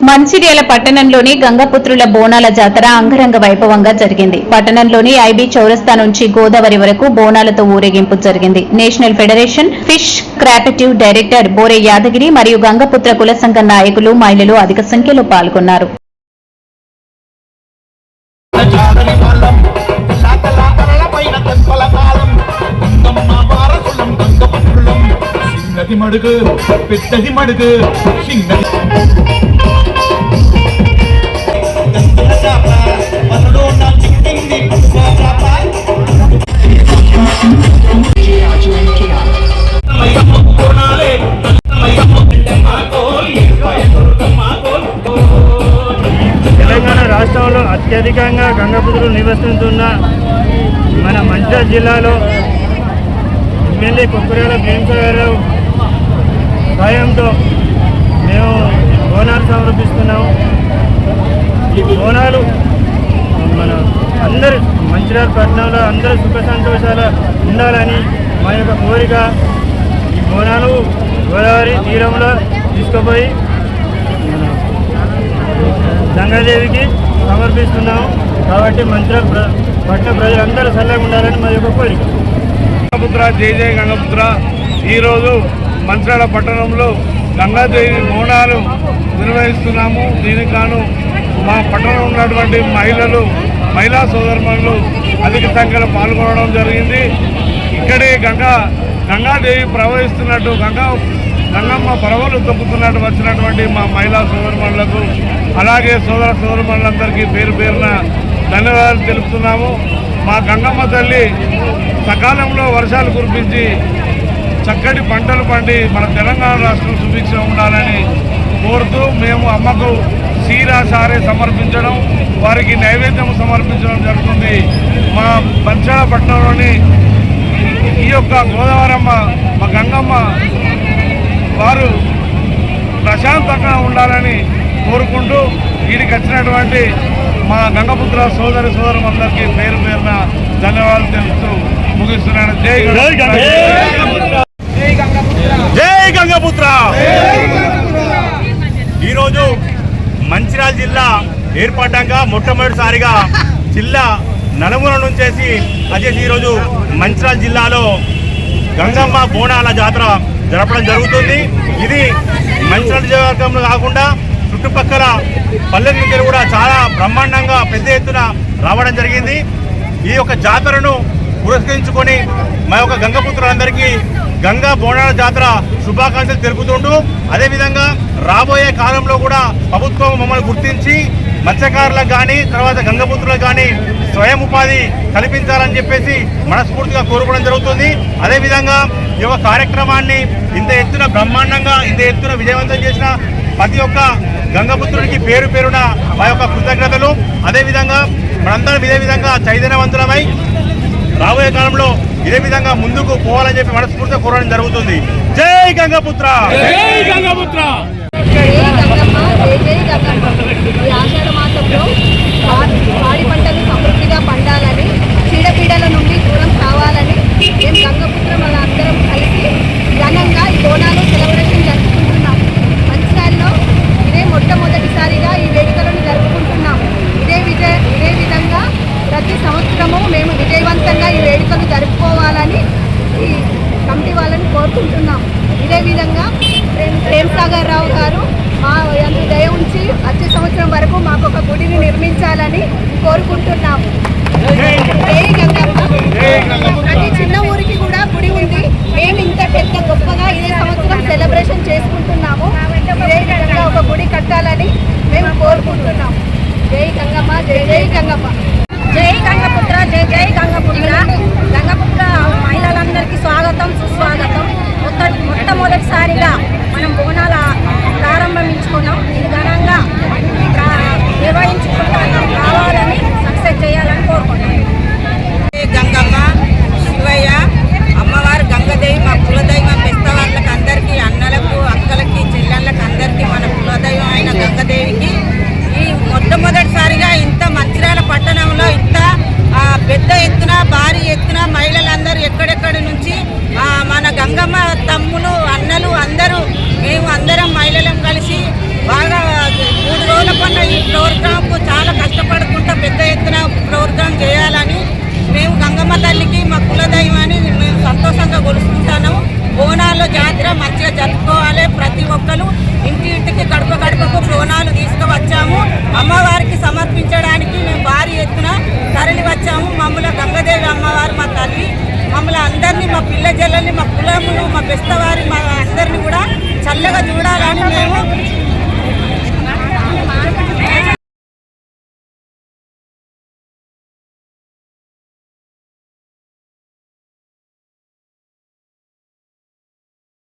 మంచిర్యాల పట్టణంలోని గంగపుత్రుల బోనాల జాతర అంగరంగ వైభవంగా జరిగింది. పట్టణంలోని ఐబీ చౌరస్తా నుంచి గోదావరి వరకు బోనాలతో ఊరేగింపు జరిగింది. National Federation Fish Cooperative director Bore Yadagiri మరియు గంగపుత్ర కుల సంఘ నాయకులు మహిళలు అధిక సంఖ్యలో పాల్గొన్నారు. మడుగు పెద్దది మడుగు చిన్నది అత్యధికంగా గంగపుత్రులు నివసిస్తున్న మన మంచిర్యాల జిల్లాలో ఎమ్మెల్యే కొక్కరేల భీమకరావు సాయంతో మేము బోనాలు సమర్పిస్తున్నాము. ఈ బోనాలు మన అందరు మంచిర్యాల పట్టణంలో అందరూ సుఖ సంతోషాలు ఉండాలని మా యొక్క కోరిక. ఈ బోనాలు గోదావరి తీరంలో తీసుకుపోయి మన గంగాదేవికి సమర్పిస్తున్నాము కాబట్టి మంచిర్యాల ప్ర- ప్రజలందరూ సల్లగా ఉండాలని మా యొక్క కోరిక. గంగపుత్ర జై జయ గంగపుత్ర. ఈరోజు మంత్రాల పట్టణంలో గంగాదేవి బోనాలు నిర్వహిస్తున్నాము. దీనికి గాను మా పట్టణంలో ఉన్నటువంటి మహిళలు మహిళా సోదరులు అధిక సంఖ్యలో పాల్గొనడం జరిగింది. ఇక్కడే గంగా గంగాదేవి ప్రవహిస్తున్నట్టు గంగా గంగమ్మ పరవలు తొక్కుతున్నట్టు వచ్చినటువంటి మా మహిళా సోదరులకు అలాగే సోదర సోదరుమణులందరికీ పేరు పేరున ధన్యవాదాలు తెలుపుతున్నాము. మా గంగమ్మ తల్లి సకాలంలో వర్షాలు కురిపించి చక్కటి పంటలు పండి మన తెలంగాణ రాష్ట్రం సుభిక్షం ఉండాలని కోరుతూ మేము అమ్మకు సీరా సారే సమర్పించడం వారికి నైవేద్యం సమర్పించడం జరుగుతుంది. మా పంచాల పట్టణంలోని ఈ యొక్క గోదావరమ్మ మా గంగమ్మ వారు ప్రశాంతంగా ఉండాలని కోరుకుంటూ వీడికి వచ్చినటువంటి మా గంగపుత్ర సోదరి సోదరులందరికీ పేరు పేరున ధన్యవాదాలు తెలుపుతూ ముగిస్తున్నాను. జై గంగపుత్ర జై గంగపుత్ర. ఈరోజు మంచిర్యాల జిల్లా ఏర్పడ్డాక మొట్టమొదటిసారిగా జిల్లా నలుమూల నుంచేసి వచ్చేసి ఈరోజు మంచిర్యాల జిల్లాలో గంగమ్మ బోనాల జాతర జరపడం జరుగుతుంది. ఇది మంచిర్యాల నియోజకవర్గంలో కాకుండా చుట్టుపక్కల పల్లెల నుంచి కూడా చాలా బ్రహ్మాండంగా పెద్ద ఎత్తున రావడం జరిగింది. ఈ యొక్క జాతరను పురస్కరించుకొని మా యొక్క గంగపుత్రులందరికీ గంగా బోనాల జాతర శుభాకాంక్షలు తెలుపుతుంటూ అదేవిధంగా రాబోయే కాలంలో కూడా ప్రభుత్వం మమ్మల్ని గుర్తించి మత్స్యకారులకు కానీ తర్వాత గంగపుత్రులకు కానీ స్వయం ఉపాధి కల్పించాలని చెప్పేసి మనస్ఫూర్తిగా కోరుకోవడం జరుగుతుంది. అదేవిధంగా ఈ యొక్క కార్యక్రమాన్ని ఇంత ఎత్తున బ్రహ్మాండంగా ఇంత ఎత్తున విజయవంతం చేసిన ప్రతి ఒక్క గంగపుత్రుడికి పేరు పేరున మా యొక్క కృతజ్ఞతలు. అదేవిధంగా మనందరం ఇదే విధంగా చైతన్యవంతులమై రాబోయే కాలంలో ఇదే విధంగా ముందుకు పోవాలని చెప్పి మనస్ఫూర్తిగా కోరడం జరుగుతుంది. జై గంగపుత్ర! జై గంగమ్మ జై జై గంగమ్మ. ఈ ఆషాఢ మాసంలో పా- పాడి పంటలు సమృద్ధిగా పండాలని చీడపీడల నుండి దూరం కావాలని మేము గంగపుత్ర మన అందరం కలిసి ఘనంగా ఈ బోనాలు సెలబ్రేషన్ జరుపుకుంటున్నాం మంచిర్యాలలో ఇదే మొట్టమొదటిసారిగా ఈ వేడుకలను జరుపుకుంటున్నాం ఇదే విజయ ఇదే విధంగా ప్రతి సంవత్సరము మేము విజయవంతంగా ఈ వేడుకలు జరుపుకోవాలని ఈ కమిటీ వాళ్ళని కోరుకుంటున్నాం. ఇదే విధంగా ప్రేమ్ సాగర్ రావు గారు మా యందు దయ ఉంచి వచ్చే సంవత్సరం వరకు మాకు ఒక గుడిని నిర్మించాలని కోరుకుంటున్నాము. జై గంగమ్మ. ప్రతి చిన్న ఊరికి కూడా గుడి ఉంది. మేము ఇంత పెద్ద గొప్పగా ఇదే సంవత్సరం సెలబ్రేషన్ చేసుకుంటున్నాము. ఇదే విధంగా ఒక గుడి కట్టాలని మేము కోరుకుంటున్నాము. జై గంగమ్మ జై జై గంగమ్మ. జై గంగపుత్ర జై జై గంగపుత్ర. గంగపుత్ర మహిళలందరికీ స్వాగతం సుస్వాగతం. మొట్ట మొట్టమొదటిసారిగా మనం బోనాల ప్రారంభించుకున్నాం. ఇది ఘనంగా నిర్వహించుకుంటాం కావాలని సక్సెస్ చేయాలని జాతర మంచిగా జరుపుకోవాలి. ప్రతి ఒక్కరు ఇంటి ఇంటికి గడప గడపకు బోనాలు తీసుకువచ్చాము. అమ్మవారికి సమర్పించడానికి మేము భారీ ఎత్తున తరలి వచ్చాము. మమ్మల్ని గంగదేవి అమ్మవారు మా తల్లి మమ్మల్ని అందరినీ మా పిల్ల జల్లని మా కులములు మా పెస్తవారి మా అందరినీ కూడా చల్లగా చూడాలని మేము